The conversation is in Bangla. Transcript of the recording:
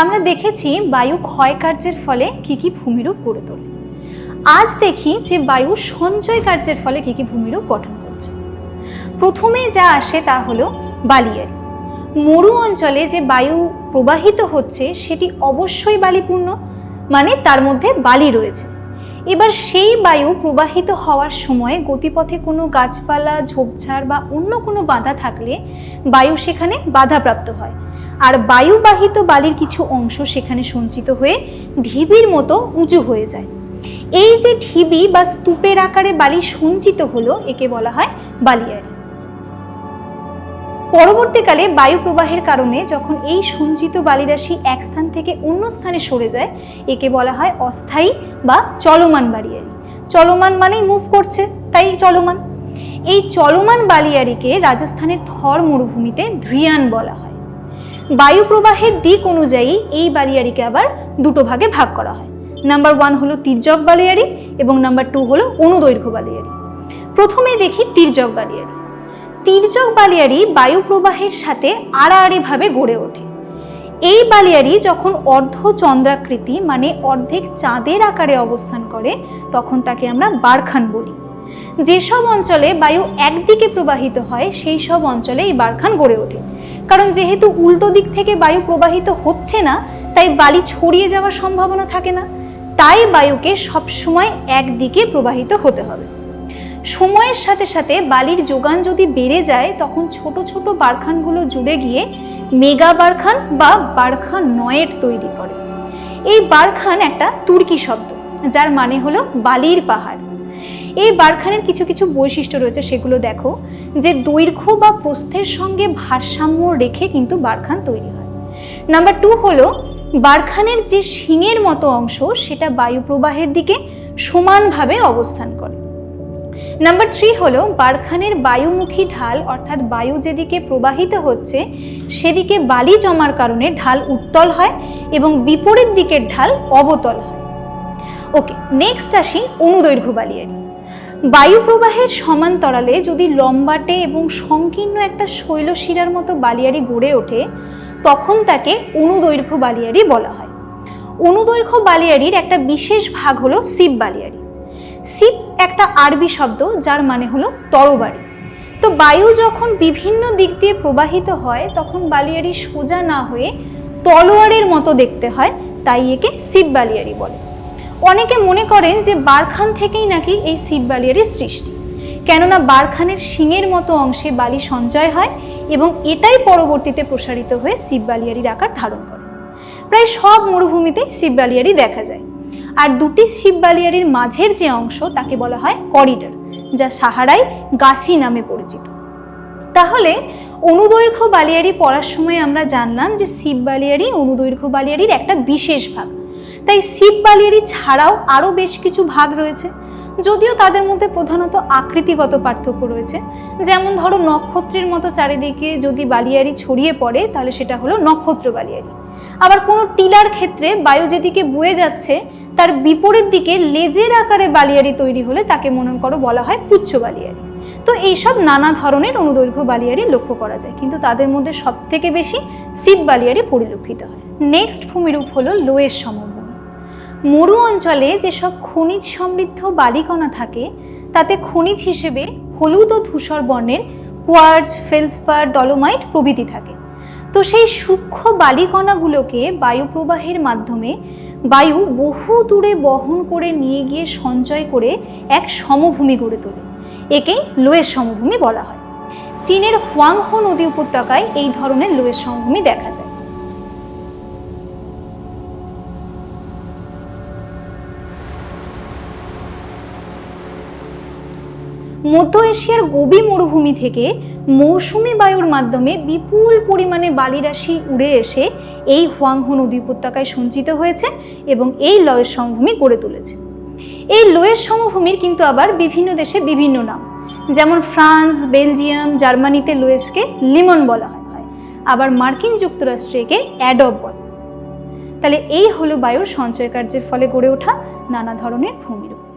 আমরা দেখেছি বায়ু ক্ষয় কার্যের ফলে কি কি ভূমিরূপ গড়ে তোলে। আজ দেখি যে বায়ু সঞ্চয় কার্যের ফলে কি কি ভূমিরূপ গঠন করছে। প্রথমেই যা আসে তা হলো বালিয়ারি। মরু অঞ্চলে যে বায়ু প্রবাহিত হচ্ছে, সেটি অবশ্যই বালিপূর্ণ মানে তার মধ্যে বালি রয়েছে। এবার সেই বায়ু প্রবাহিত হওয়ার সময় গতিপথে কোনো গাছপালা, ঝোপঝাড় বা অন্য কোনো বাধা থাকলে বায়ু সেখানে বাধাপ্রাপ্ত হয়। আর বায়ুবাহিত বালির কিছু অংশ সেখানে সঞ্চিত হয়ে ঢিবির মতো উঁচু হয়ে যায়। এই যে ঢিবি বা স্তূপের আকারে বালি সঞ্চিত হলো, একে বলা হয় বালিয়ারি। পরবর্তীকালে বায়ু প্রবাহের কারণে যখন এই সঞ্চিত বালিরাশি এক স্থান থেকে অন্য স্থানে সরে যায়, একে বলা হয় অস্থায়ী বা চলমান বালিয়ারি। চলমান মানেই মুভ করছে, তাই চলমান। এই চলমান বালিয়ারিকে রাজস্থানের থর মরুভূমিতে ধ্রিয়ান বলা হয়। বায়ু প্রবাহের দিক অনুযায়ী এই বালিয়ারিকে আবার দুটো ভাগে ভাগ করা হয়। নাম্বার ওয়ান হলো তির্যক বালিয়ারি এবং নাম্বার টু হলো অনুদৈর্ঘ্য বালিয়ারি। প্রথমে দেখি তির্যক বালিয়ারি। তির্যক বালিয়ারি বায়ু প্রবাহের সাথে আড়াআড়িভাবে গড়ে ওঠে। এই বালিয়ারি যখন অর্ধ চন্দ্রাকৃতি মানে অর্ধেক চাঁদের আকারে অবস্থান করে, তখন তাকে আমরা বারখান বলি। যেসব অঞ্চলে বায়ু একদিকে প্রবাহিত হয় সেই সব অঞ্চলে এই বারখান গড়ে ওঠে। কারণ যেহেতু উল্টো দিক থেকে বায়ু প্রবাহিত হচ্ছে না, তাই বালি ছড়িয়ে যাওয়ার সম্ভাবনা থাকে না। তাই বায়ুকে সবসময় একদিকে প্রবাহিত হতে হবে। সময়ের সাথে সাথে বালির যোগান যদি বেড়ে যায়, তখন ছোট ছোট বারখানগুলো জুড়ে গিয়ে মেগা বারখান বা বারখান নয়েট তৈরি করে। এই বারখান একটা তুর্কি শব্দ, যার মানে হলো বালির পাহাড়। এই বারখানের কিছু কিছু বৈশিষ্ট্য রয়েছে, সেগুলো দেখো, যে দৈর্ঘ্য বা প্রস্থের সঙ্গে ভারসাম্য রেখে কিন্তু বারখান তৈরি হয়। নাম্বার টু হলো, বারখানের যে শিঙের মতো অংশ, সেটা বায়ু প্রবাহের দিকে সমানভাবে অবস্থান করে। নাম্বার থ্রি হলো, বারখানের বায়ুমুখী ঢাল, অর্থাৎ বায়ু যেদিকে প্রবাহিত হচ্ছে, সেদিকে বালি জমার কারণে ঢাল উত্তল হয় এবং বিপরীত দিকের ঢাল অবতল হয়। ওকে নেক্সট আসি অনুদৈর্ঘ্য বালিয়ারি। বায়ু প্রবাহের সমান্তরালে যদি লম্বাটে এবং সংকীর্ণ একটা শৈলশিরার মতো বালিয়ারি গড়ে ওঠে, তখন তাকে অনুদৈর্ঘ্য বালিয়ারি বলা হয়। অনুদৈর্ঘ্য বালিয়ারির একটা বিশেষ ভাগ হলো শিব বালিয়ারি। শিব একটা আরবি শব্দ যার মানে হলো তরবারি। তো বায়ু যখন বিভিন্ন দিক দিয়ে প্রবাহিত হয়, তখন বালিয়ারি সোজা না হয়ে তলোয়ারের মতো দেখতে হয়, তাই একে শিব বালিয়ারি বলে। অনেকে মনে করেন যে বারখান থেকেই নাকি এই শিব বালিয়ারির সৃষ্টি। কেননা বারখানের শিঙের মতো অংশে বালি সঞ্চয় হয় এবং এটাই পরবর্তীতে প্রসারিত হয়ে শিব বালিয়ারির আকার ধারণ করে। প্রায় সব মরুভূমিতেই শিব বালিয়ারি দেখা যায়। আর দুটি শিব বালিয়ারির মাঝের যে অংশ তাকে বলা হয় করিডর, যা সাহারায় গাছি নামে পরিচিত। তাহলে অনুদৈর্ঘ্য বালিয়ারি পড়ার সময় আমরা জানলাম যে শিব বালিয়ারি অনুদৈর্ঘ্য বালিয়ারির একটা বিশেষ ভাগ। তাই শিব বালিয়ারি ছাড়াও আরও বেশ কিছু ভাগ রয়েছে, যদিও তাদের মধ্যে প্রধানত আকৃতিগত পার্থক্য রয়েছে। যেমন ধরো নক্ষত্রের মতো চারিদিকে যদি বালিয়ারি ছড়িয়ে পড়ে, তাহলে সেটা হলো নক্ষত্র বালিয়ারি। আবার কোনো টিলার ক্ষেত্রে বায়ু যেদিকে বয়ে যাচ্ছে তার বিপরীত দিকে লেজের আকারে বালিয়ারি তৈরি হলে তাকে মনে করো বলা হয় পুচ্ছ বালিয়ারি। তো এইসব নানা ধরনের অনুদৈর্ঘ্য বালিয়ারি লক্ষ্য করা যায়, কিন্তু তাদের মধ্যে সব থেকে বেশি শিব বালিয়ারি পরিলক্ষিত হয়। নেক্সট ভূমিরূপ হলো লোয়ের সমভূমি। মরু অঞ্চলে যেসব খনিজ সমৃদ্ধ বালিকণা থাকে, তাতে খনিজ হিসেবে হলুদ ও ধূসর বর্ণের কোয়ার্জ, ফেলসপার, ডলোমাইট প্রভৃতি থাকে। তো সেই সূক্ষ্ম বালিকণাগুলোকে বায়ু প্রবাহের মাধ্যমে বায়ু বহু দূরে বহন করে নিয়ে গিয়ে সঞ্চয় করে এক সমভূমি গড়ে তোলে। একেই লোয়ের সমভূমি বলা হয়। চীনের হোয়াংহো নদী উপত্যকায় এই ধরনের লোয়ের সমভূমি দেখা যায়। মধ্য এশিয়ার গোবি মরুভূমি থেকে মৌসুমি বায়ুর মাধ্যমে বিপুল পরিমাণে বালিরাশি উড়ে এসে এই হোয়াংহো নদী উপত্যকায় সঞ্চিত হয়েছে এবং এই লয়ের সমভূমি গড়ে তুলেছে। এই লোয়ের সমভূমির কিন্তু আবার বিভিন্ন দেশে বিভিন্ন নাম। যেমন ফ্রান্স, বেলজিয়াম, জার্মানিতে লোয়েসকে লিমন বলা হয়। আবার মার্কিন যুক্তরাষ্ট্রে একে অ্যাডব বলে। তাহলে এই হলো বায়ুর সঞ্চয় কার্যের ফলে গড়ে ওঠা নানা ধরনের ভূমিরূপ।